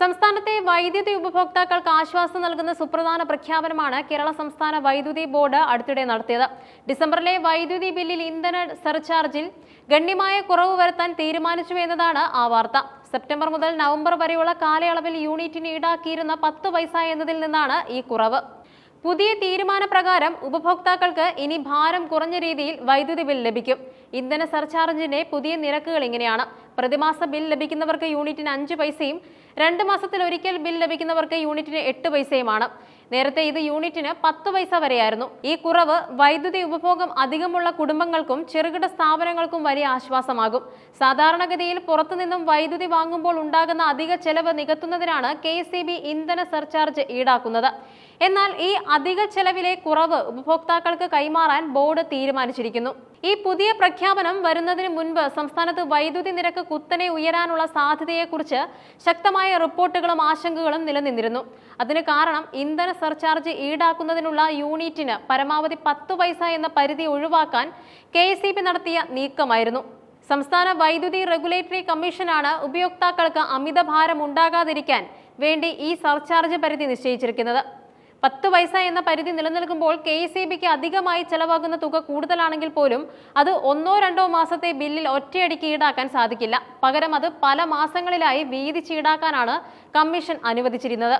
സംസ്ഥാനത്തെ വൈദ്യുതി ഉപഭോക്താക്കൾക്ക് ആശ്വാസം നൽകുന്ന സുപ്രധാന പ്രഖ്യാപനമാണ് കേരള സംസ്ഥാന വൈദ്യുതി ബോർഡ് അടുത്തിടെ നടത്തിയത്. ഡിസംബറിലെ വൈദ്യുതി ബില്ലിൽ ഇന്ധന സർചാർജിൽ ഗണ്യമായ കുറവ് വരുത്താൻ തീരുമാനിച്ചു എന്നതാണ് ആ വാർത്ത. സെപ്റ്റംബർ മുതൽ നവംബർ വരെയുള്ള കാലയളവിൽ യൂണിറ്റിന് ഈടാക്കിയിരുന്ന പത്ത് പൈസ എന്നതിൽ നിന്നാണ് ഈ കുറവ്. പുതിയ തീരുമാനപ്രകാരം ഉപഭോക്താക്കൾക്ക് ഇനി ഭാരം കുറഞ്ഞ രീതിയിൽ വൈദ്യുതി ബിൽ ലഭിക്കും. ഇന്ധന സർചാർജിന്റെ പുതിയ നിരക്കുകൾ ഇങ്ങനെയാണ്. പ്രതിമാസ ബിൽ ലഭിക്കുന്നവർക്ക് യൂണിറ്റിന് അഞ്ച് പൈസയും രണ്ട് മാസത്തിൽ ഒരിക്കൽ ബിൽ ലഭിക്കുന്നവർക്ക് യൂണിറ്റിന് എട്ട് പൈസയുമാണ്. നേരത്തെ ഇത് യൂണിറ്റിന് പത്ത് പൈസ വരെയായിരുന്നു. ഈ കുറവ് വൈദ്യുതി ഉപഭോഗം അധികമുള്ള കുടുംബങ്ങൾക്കും ചെറുകിട സ്ഥാപനങ്ങൾക്കും വലിയ ആശ്വാസമാകും. സാധാരണഗതിയിൽ പുറത്തുനിന്നും വൈദ്യുതി വാങ്ങുമ്പോൾ ഉണ്ടാകുന്ന അധിക ചെലവ് നികത്തുന്നതിനാണ് കെ ഇന്ധന സർചാർജ് ഈടാക്കുന്നത്. എന്നാൽ ഈ അധിക ചെലവിലെ കുറവ് ഉപഭോക്താക്കൾക്ക് കൈമാറാൻ ബോർഡ് തീരുമാനിച്ചിരിക്കുന്നു. ഈ പുതിയ പ്രഖ്യാപനം വരുന്നതിന് മുൻപ് സംസ്ഥാനത്ത് വൈദ്യുതി നിരക്ക് കുത്തനെ ഉയരാനുള്ള സാധ്യതയെക്കുറിച്ച് ശക്തമായ റിപ്പോർട്ടുകളും ആശങ്കകളും നിലനിന്നിരുന്നു. അതിന് കാരണം ഇന്ധന സർചാർജ് ഈടാക്കുന്നതിനുള്ള യൂണിറ്റിന് പരമാവധി പത്ത് പൈസ എന്ന പരിധി ഒഴിവാക്കാൻ കെ നടത്തിയ നീക്കമായിരുന്നു. സംസ്ഥാന വൈദ്യുതി റെഗുലേറ്ററി കമ്മീഷനാണ് ഉപയോക്താക്കൾക്ക് അമിതഭാരം ഉണ്ടാകാതിരിക്കാൻ വേണ്ടി ഈ സർചാർജ് പരിധി നിശ്ചയിച്ചിരിക്കുന്നത്. പത്ത് പൈസ എന്ന പരിധി നിലനിൽക്കുമ്പോൾ കെ ഇ ബിക്ക് അധികമായി ചെലവാകുന്ന തുക കൂടുതലാണെങ്കിൽ പോലും അത് ഒന്നോ രണ്ടോ മാസത്തെ ബില്ലിൽ ഒറ്റയടിക്ക് ഈടാക്കാൻ സാധിക്കില്ല. പകരം അത് പല മാസങ്ങളിലായി വീതിച്ച് ഈടാക്കാനാണ് കമ്മീഷൻ അനുവദിച്ചിരുന്നത്.